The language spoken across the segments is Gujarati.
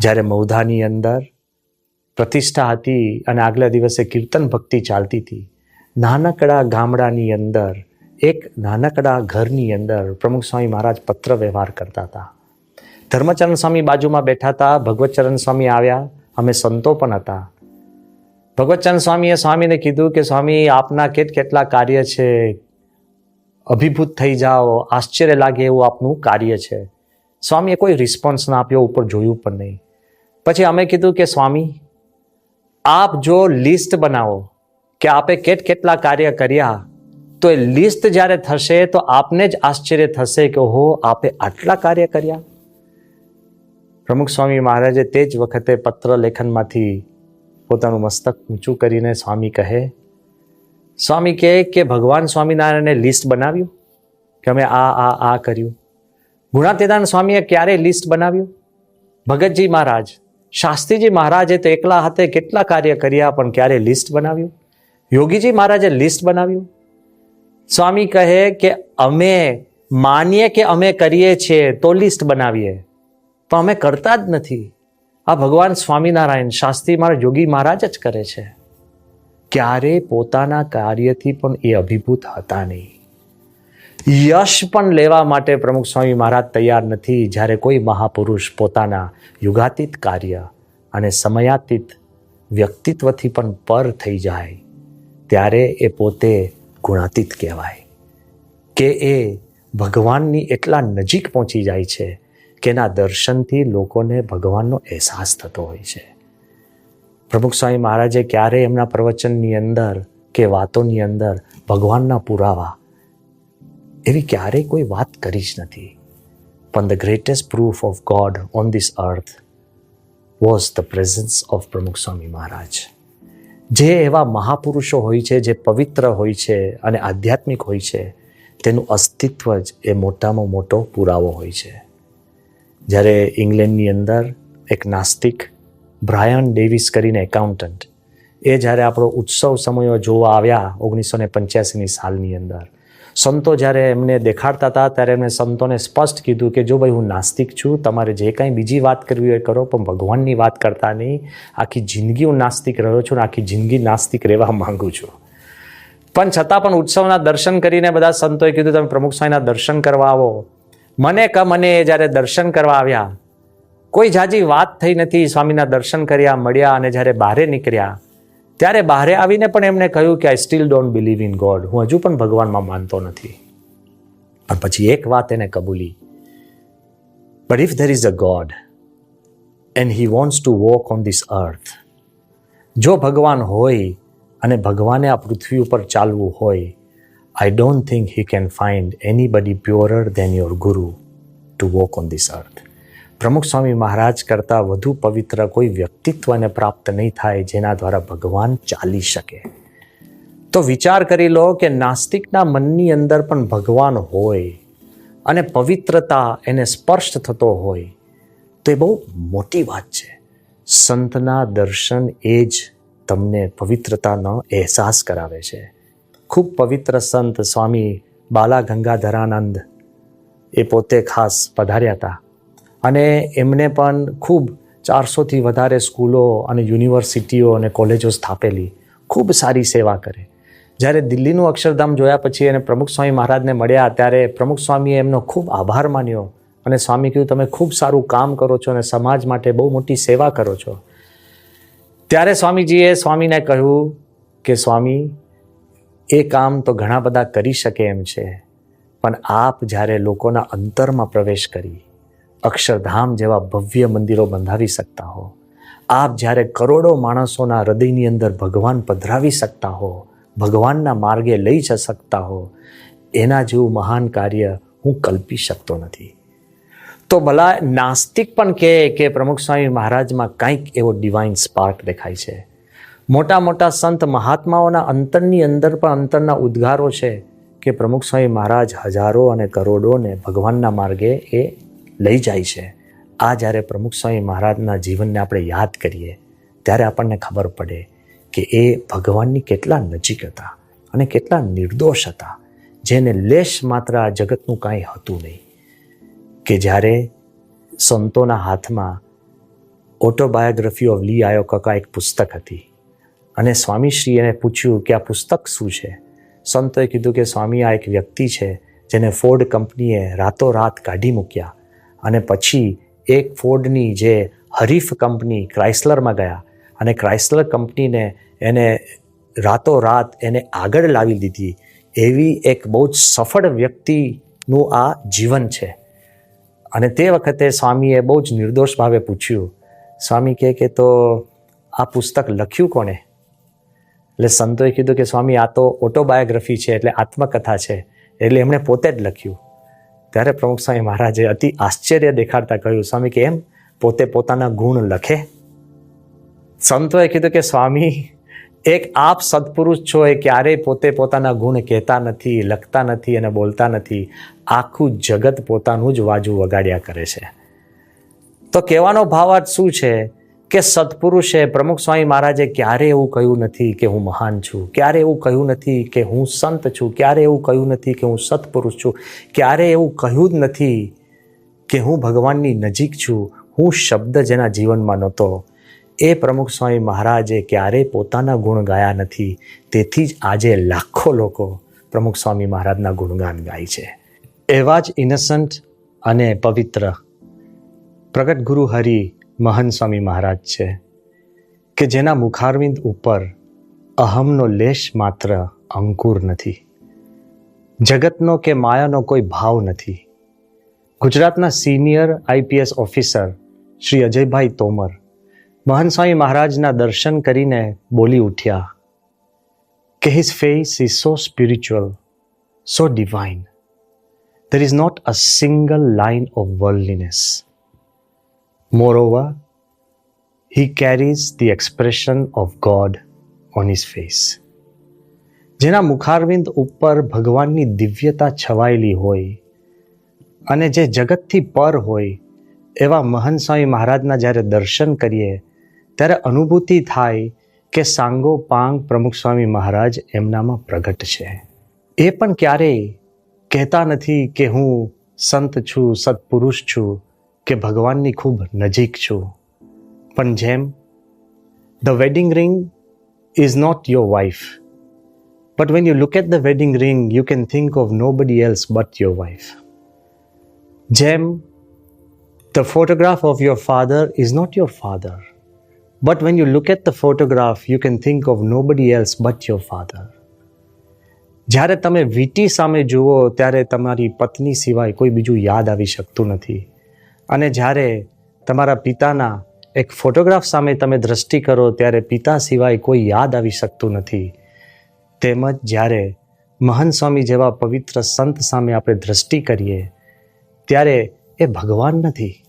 જ્યારે મૌધાની અંદર પ્રતિષ્ઠા હતી અને આગલા દિવસે કીર્તન ભક્તિ ચાલતી હતી, નાનકડા ગામડાની અંદર, એક નાનકડા ઘરની અંદર પ્રમુખ સ્વામી મહારાજ પત્ર વ્યવહાર કરતા હતા. ધર્મચરણ સ્વામી બાજુમાં બેઠા હતા ભગવતચરણ સ્વામી આવ્યા, અમે સંતો પણ હતા. ભગવતચરણ સ્વામીએ સ્વામીને કીધું કે, સ્વામી, આપના કેટ કેટલા કાર્ય છે? અભિભૂત થઈ જાઓ, આશ્ચર્ય લાગે એવું આપનું કાર્ય છે. સ્વામીએ કોઈ રિસ્પોન્સ ના આપ્યો, ઉપર જોયું પણ નહીં. પછી અમે કીધું કે, સ્વામી, આપ જો લિસ્ટ બનાવો કે આપે કેટ કેટલા કાર્ય કર્યા, તો એ લિસ્ટ જ્યારે થશે તો આપને જ આશ્ચર્ય થશે કે હો આપે આટલા કાર્ય કર્યા. પ્રમુખ સ્વામી મહારાજે તે જ વખતે પત્ર લેખનમાંથી પોતાનું મસ્તક ઊંચું કરીને સ્વામી કહે સ્વામી કહે કે, ભગવાન સ્વામિનારાયણે લિસ્ટ બનાવ્યું કે અમે આ આ આ કર્યું. ગુણાતીતાન સ્વામીએ ક્યારે લિસ્ટ બનાવ્યું? ભગતજી મહારાજ શાસ્ત્રીજી મહારાજે તો એકલા હાથે કેટલા કાર્ય કર્યા, પણ ક્યારે લિસ્ટ બનાવ્યું? યોગીજી મહારાજે લિસ્ટ બનાવ્યું? સ્વામી કહે કે અમે માનીએ કે અમે કરીએ છીએ, તો લિસ્ટ બનાવીએ. તો અમે કરતા જ નથી. આ ભગવાન સ્વામિનારાયણ શાસ્ત્રી મહારાજ યોગી મહારાજ જ કરે છે. ક્યારે પોતાના કાર્યથી પણ એ અભિભૂત હતા નહીં. યશ પણ લેવા માટે પ્રમુખ સ્વામી મહારાજ તૈયાર નથી. જ્યારે કોઈ મહાપુરુષ પોતાના યુગાતીત કાર્ય અને સમયાતીત વ્યક્તિત્વથી પણ પર થઈ જાય, ત્યારે એ પોતે ગુણાતીત કહેવાય કે એ ભગવાનની એટલા નજીક પહોંચી જાય છે કે એના દર્શનથી લોકોને ભગવાનનો અહેસાસ થતો હોય છે. પ્રમુખ સ્વામી મહારાજે ક્યારેય એમના પ્રવચનની અંદર કે વાતોની અંદર ભગવાનના પુરાવા એવી ક્યારેય કોઈ વાત કરી જ નથી. પણ the greatest proof of God on this earth was the presence of Pramukh Swami Maharaj જે એવા મહાપુરુષો હોય છે, જે પવિત્ર હોય છે અને આધ્યાત્મિક હોય છે, તેનું અસ્તિત્વ જ એ મોટામાં મોટો પુરાવો હોય છે. જ્યારે ઇંગ્લેન્ડની અંદર એક નાસ્તિક બ્રાયન ડેવિસ કરીને એકાઉન્ટન્ટ, એ જ્યારે આપણો ઉત્સવ સમયો જોવા આવ્યા ઓગણીસો ને પંચ્યાસીની સાલની અંદર સંતો જ્યારે એમને દેખાડતા હતા, ત્યારે એમણે સંતોને સ્પષ્ટ કીધું કે જો ભાઈ હું નાસ્તિક છું, તમારે જે કાંઈ બીજી વાત કરવી હોય કરો, પણ ભગવાનની વાત કરતા નહીં. આખી જિંદગી હું નાસ્તિક રહ્યો છું અને આખી જિંદગી નાસ્તિક રહેવા માંગુ છું. પણ છતાં પણ ઉત્સવના દર્શન કરીને બધા સંતોએ કીધું, તમે પ્રમુખ સ્વામીના દર્શન કરવા આવો. મને ક મને એ જ્યારે દર્શન કરવા આવ્યા, કોઈ જાજી વાત થઈ નથી, સ્વામીના દર્શન કર્યા, મળ્યા અને જ્યારે બહારે નીકળ્યા ત્યારે બહારે આવીને પણ એમણે કહ્યું કે I still don't believe in God હું હજુ પણ ભગવાનમાં માનતો નથી. પણ પછી એક વાત એને કબૂલી. But if there is a God and he wants to walk on this earth જો ભગવાન હોય અને ભગવાને આ પૃથ્વી ઉપર ચાલવું હોય I don't think he can find anybody purer than your guru to walk on this earth Pramukh Swami Maharaj કરતાં વધુ પવિત્ર કોઈ વ્યક્તિત્વને પ્રાપ્ત નહીં થાય જેના દ્વારા ભગવાન ચાલી શકે. તો વિચાર કરી લો કે નાસ્તિકના મનની અંદર પણ ભગવાન હોય અને પવિત્રતા એને સ્પર્શ થતો હોય, તો એ બહુ મોટી વાત છે. સંતના દર્શન એ જ તમને પવિત્રતાનો અહેસાસ કરાવે છે. ખૂબ પવિત્ર સંત સ્વામી બાલા ગંગાધરાનંદ એ પોતે ખાસ પધાર્યા હતા. અને એમને પણ ખૂબ ચારસોથી વધારે સ્કૂલો અને યુનિવર્સિટીઓ અને કોલેજો સ્થાપેલી. ખૂબ સારી સેવા કરે. જ્યારે દિલ્હીનું અક્ષરધામ જોયા પછી એને પ્રમુખ સ્વામી મહારાજને મળ્યા, ત્યારે પ્રમુખ સ્વામીએ એમનો ખૂબ આભાર માન્યો અને સ્વામી કહ્યું, તમે ખૂબ સારું કામ કરો છો અને સમાજ માટે બહુ મોટી સેવા કરો છો. ત્યારે સ્વામીજીએ સ્વામીને કહ્યું કે, સ્વામી, એ કામ તો ઘણા બધા કરી શકે એમ છે, પણ આપ જ્યારે લોકોના અંતરમાં પ્રવેશ કરી અક્ષરધામ જેવા ભવ્ય મંદિરો બંધાવી શકતા હો. આપ જ્યારે કરોડો માણસોના હૃદયની અંદર ભગવાન પધરાવી શકતા હો, ભગવાનના માર્ગે લઈ જ શકતા હો, એના જેવું મહાન કાર્ય હું કલ્પી શકતો નથી. તો ભલા નાસ્તિક પણ કહે કે પ્રમુખ સ્વામી મહારાજમાં કંઈક એવો ડિવાઇન સ્પાર્ક દેખાય છે. મોટા મોટા સંત મહાત્માઓના અંતરની અંદર પણ અંતરના ઉદ્ગારો છે કે પ્રમુખ સ્વામી મહારાજ હજારો અને કરોડોને ભગવાનના માર્ગે એ લઈ જાય છે. આ જ્યારે પ્રમુખ સ્વામી મહારાજના જીવનને આપણે યાદ કરીએ, ત્યારે આપણને ખબર પડે કે એ ભગવાનની કેટલા નજીક હતા અને કેટલા નિર્દોષ હતા, જેને લેશ માત્ર આ જગતનું કાંઈ હતું નહીં. કે જ્યારે સંતોના હાથમાં ઓટોબાયોગ્રાફી ઓફ લી આયો કકા એક પુસ્તક હતી અને સ્વામીશ્રી એને પૂછ્યું કે આ પુસ્તક શું છે? સંતોએ કીધું કે સ્વામી આ એક વ્યક્તિ છે જેને ફોર્ડ કંપનીએ રાતોરાત કાઢી મૂક્યા. અને પછી એક ફોર્ડની જે હરીફ કંપની ક્રાઇસલરમાં ગયા અને ક્રાઇસલર કંપનીને એને રાતોરાત એને આગળ લાવી દીધી. એવી એક બહુ જ સફળ વ્યક્તિનું આ જીવન છે. અને તે વખતે સ્વામીએ બહુ જ નિર્દોષ ભાવે પૂછ્યું, સ્વામી કહે કે તો આ પુસ્તક લખ્યું કોણે? એટલે સંતોએ કીધું કે, સ્વામી, આ તો ઓટોબાયોગ્રાફી છે, એટલે આત્મકથા છે. એટલે એમણે પોતે જ લખ્યું. ત્યારે પ્રમુખ સ્વામી મહારાજે અતિ આશ્ચર્ય દેખાડતા કહ્યું, સ્વામી, કે એમ? પોતે પોતાના ગુણ લખે? સંતોએ કીધું કે, સ્વામી, એક આપ સત્પુરુષ છો એ ક્યારેય પોતે પોતાના ગુણ કહેતા નથી, લખતા નથી અને બોલતા નથી. આખું જગત પોતાનું જ વાજુ વગાડ્યા કરે છે. તો કહેવાનો ભાવાર્થ શું છે? કે સત્પુરુષે પ્રમુખ સ્વામી મહારાજે ક્યારે એવું કહ્યું નથી કે હું મહાન છું? ક્યારે એવું કહ્યું નથી કે હું સંત છું? ક્યારે એવું કહ્યું નથી કે હું સત્પુરુષ છું? ક્યારે એવું કહ્યું જ નથી કે હું ભગવાનની નજીક છું? હું શબ્દ જેના જીવનમાં નહોતો. એ પ્રમુખ સ્વામી મહારાજે ક્યારેય પોતાના ગુણ ગાયા નથી? તેથી જ આજે લાખો લોકો પ્રમુખ સ્વામી મહારાજના ગુણગાન ગાય છે. એવા જ ઇનસન્ટ અને પવિત્ર પ્રગટ ગુરુ હરિ મહન સ્વામી મહારાજ છે, કે જેના મુખારવિંદ ઉપર અહમનો લેશ માત્ર અંકુર નથી, જગતનો કે માયાનો કોઈ ભાવ નથી ગુજરાતના senior IPS officer Shri Ajaybhai Tomar Mahant Swami મહારાજના દર્શન કરીને બોલી ઉઠ્યા, કે his face is so spiritual so divine there is not a single line of worldliness. Moreover, he carries the expression of God on his face. જેના મુખારવિંદ ઉપર ભગવાનની દિવ્યતા છવાયેલી હોય અને જે જગતથી પર હોય એવા મહન સ્વામી મહારાજના જ્યારે દર્શન કરીએ ત્યારે અનુભૂતિ થાય કે સાંગો પાંગ પ્રમુખ સ્વામી મહારાજ એમનામાં પ્રગટ છે એ પણ ક્યારેય કહેતા નથી કે હું સંત છું સત્પુરુષ છું કે ભગવાનની ખૂબ નજીક છું. પણ જેમ the wedding ring is not your wife but when you look at the wedding ring you can think of nobody else but your wife જેમ the photograph of your father is not your father but when you look at the photograph you can think of nobody else but your father જ્યારે તમે વીટી સામે જુઓ, ત્યારે તમારી પત્ની સિવાય કોઈ બીજું યાદ આવી શકતું નથી. અને જ્યારે તમારા પિતાના એક ફોટોગ્રાફ સામે તમે દ્રષ્ટિ કરો, ત્યારે પિતા સિવાય કોઈ યાદ આવી શકતું નથી. તેમજ જ્યારે મહાન સ્વામી જેવા પવિત્ર સંત સામે આપણે દ્રષ્ટિ કરીએ, ત્યારે એ ભગવાન નથી.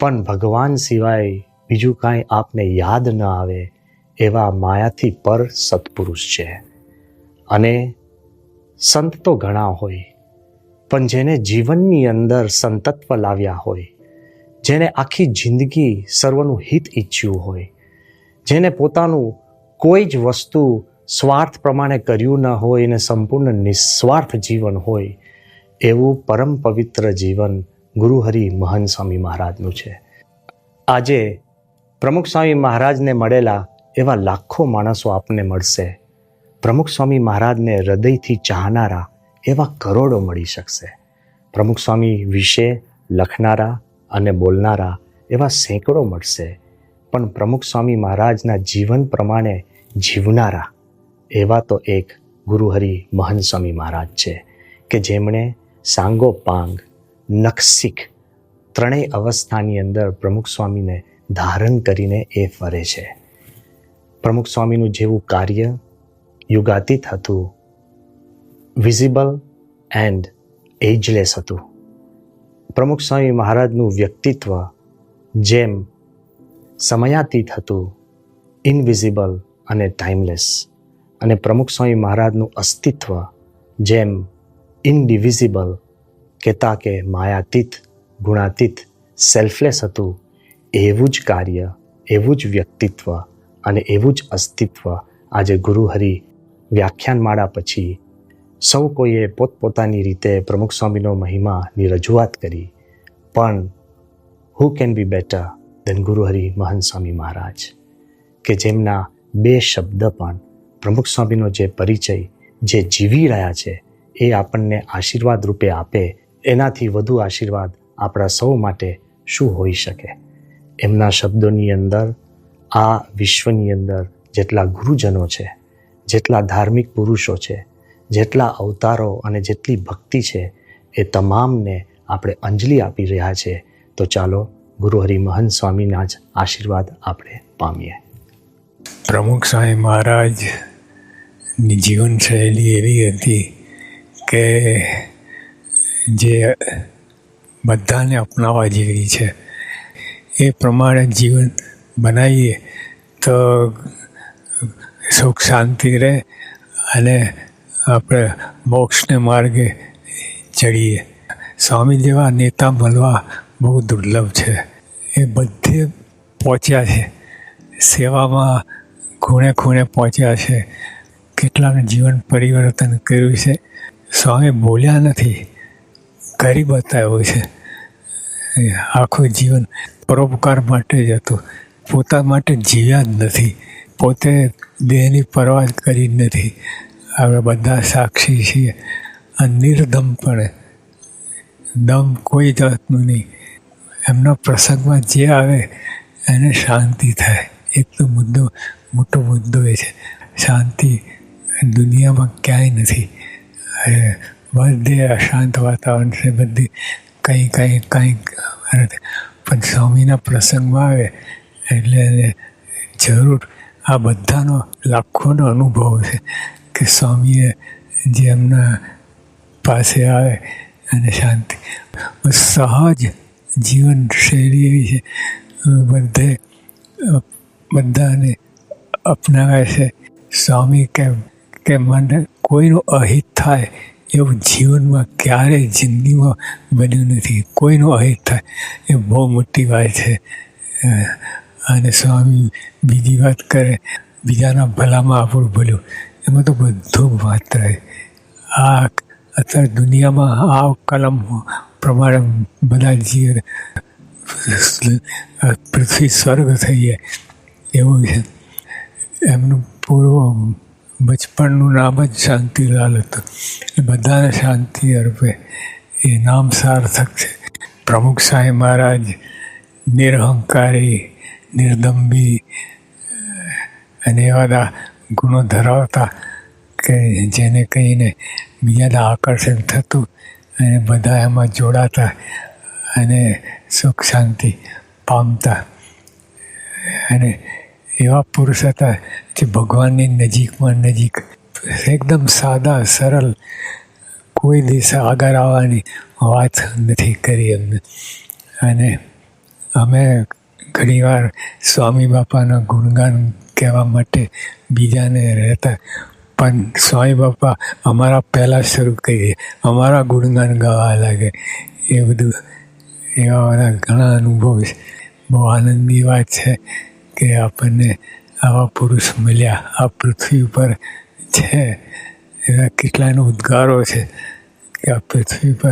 પણ ભગવાન સિવાય બીજું કાંઈ આપને યાદ ન આવે એવા માયાથી પર સત્પુરુષ છે. અને સંત તો ઘણા હોય, પણ જેને જીવનની અંદર સંતત્વ લાવ્યા હોય જેને આખી જિંદગી સર્વનું હિત ઈચ્છ્યું હોય, જેને પોતાનું કોઈ જ વસ્તુ સ્વાર્થ પ્રમાણે કર્યું ન હોય અને સંપૂર્ણ નિસ્વાર્થ જીવન હોય, એવું પરમ પવિત્ર જીવન ગુરુહરિ મહન સ્વામી મહારાજનું છે. આજે પ્રમુખ સ્વામી મહારાજને મળેલા એવા લાખો માણસો આપને મળશે. પ્રમુખ સ્વામી મહારાજને હૃદયથી ચાહનારા એવા કરોડો મળી શકશે. પ્રમુખ સ્વામી વિશે લખનારા અને બોલનારા એવા સેંકડો મળશે. પણ પ્રમુખ સ્વામી મહારાજના જીવન પ્રમાણે જીવનારા એવા તો એક ગુરુહરિ મહન સ્વામી મહારાજ છે કે જેમણે સાંગો પાંગ નકસિક ત્રણેય અવસ્થાની અંદર પ્રમુખ સ્વામીને ધારણ કરીને એ ફરે છે. પ્રમુખ સ્વામીનું જેવું કાર્ય યુગાતીત હતું, વિઝિબલ એન્ડ એજલેસ હતું. પ્રમુખ સ્વામી મહારાજનું વ્યક્તિત્વ જેમ સમયાતીત હતું ઇનવિઝિબલ અને ટાઈમલેસ અને પ્રમુખ સ્વામી મહારાજનું અસ્તિત્વ જેમ ઇનડિવિઝિબલ કહેતા કે માયાતીત, ગુણાતીત સેલ્ફલેસ હતું, એવું જ કાર્ય, એવું જ વ્યક્તિત્વ અને એવું જ અસ્તિત્વ આજે ગુરુહરિ વ્યાખ્યાનમાળા પછી સૌ કોઈએ પોતપોતાની રીતે પ્રમુખ સ્વામીનો મહિમાની રજૂઆત કરી. પણ હુ કેન બી બેટર ધન ગુરુહરિ મહંત સ્વામી મહારાજ? કે જેમના બે શબ્દ પણ પ્રમુખ સ્વામીનો જે પરિચય, જે જીવી રહ્યા છે, એ આપણને આશીર્વાદ રૂપે આપે, એનાથી વધુ આશીર્વાદ આપણા સૌ માટે શું હોઈ શકે? એમના શબ્દોની અંદર, આ વિશ્વની અંદર જેટલા ગુરુજનો છે, જેટલા ધાર્મિક પુરુષો છે જેટલા અવતારો અને જેટલી ભક્તિ છે એ તમામને આપણે અંજલિ આપી રહ્યા છે. તો ચાલો ગુરુ હરિમહંત સ્વામીના જ આશીર્વાદ આપણે પામીએ. પ્રમુખ સ્વામી મહારાજની જીવનશૈલી એવી હતી કે જે બધાને અપનાવવા જેવી છે. એ પ્રમાણે જીવન બનાવીએ તો સુખ શાંતિ રહે અને આપણે મોક્ષને માર્ગે ચડીએ. સ્વામી જેવા નેતા મળવા બહુ દુર્લભ છે. એ બધે પહોંચ્યા છે. સેવામાં ખૂણે ખૂણે પહોંચ્યા છે. કેટલાનું જીવન પરિવર્તન કર્યું છે. સ્વામી બોલ્યા નથી. કરી બતાવ્યું છે. આખું જીવન પરોપકાર માટે જ હતું. પોતા માટે જીવ્યા જ નથી. પોતે દેહની પરવા કરી નથી. આપણે બધા સાક્ષી છીએ. અને નિર્દમપણે દમ કોઈ જાતનું નહીં. એમના પ્રસંગમાં જે આવે, એને શાંતિ થાય. એક તો મુદ્દો, મોટો મુદ્દો એ છે. શાંતિ દુનિયામાં ક્યાંય નથી. બધે અશાંત વાતાવરણ છે, બધી કંઈ કંઈ કંઈક પણ સ્વામીના પ્રસંગમાં આવે, એટલે જરૂર આ બધાનો લાખોનો અનુભવ છે. કે સ્વામીએ જે એમના પાસે આવે અને શાંતિ. સહજ જીવન શૈલી એવી છે. બધે, બધાને અપનાવે છે. સ્વામી કે કે મને કોઈનું અહિત થાય એવું જીવનમાં ક્યારેય જિંદગીમાં બન્યું નથી. કોઈનું અહિત થાય એ બહુ મોટી વાત છે. અને સ્વામી બીજી વાત કરે. બીજાના ભલામાં આપણું ભલું. એમાં તો બધું વાત રહે આ અત્યારે દુનિયામાં આ કલમ પ્રમાણે બધા જીવ પૃથ્વી સ્વર્ગ થઈ જાય. એવું છે. એમનું પૂર્વ બચપણનું નામ જ શાંતિલાલ હતું. એ બધાને શાંતિ અર્પે. એ નામ સાર્થક છે. પ્રમુખ સાંઈ મહારાજ, નિરહંકારી, નિર્દંભી, અને એવા ગુણો ધરાવતા કે જેને કહીને બીજાને આકર્ષણ થતું અને બધા એમાં જોડાતા અને સુખ શાંતિ પામતા. અને એવા પુરુષ હતા જે ભગવાનની નજીકમાં નજીક એકદમ સાદા, સરળ, કોઈ દિશા આગળ આવવાની વાત નથી કરી અમને. અને અમે ઘણીવાર સ્વામી બાપાના ગુણગાન કહેવા માટે બીજાને રહેતા. પણ સ્વામી બાપા અમારા પહેલાં શરૂ કરીએ. અમારા ગુણગાન ગાવા લાગે. એ બધું, એવા બધા ઘણા અનુભવ છે. બહુ આનંદની વાત છે કે આપણને આવા પુરુષ મળ્યા. આ પૃથ્વી ઉપર છે. એવા કેટલાનો ઉદ્ગારો છે કે આ પૃથ્વી પર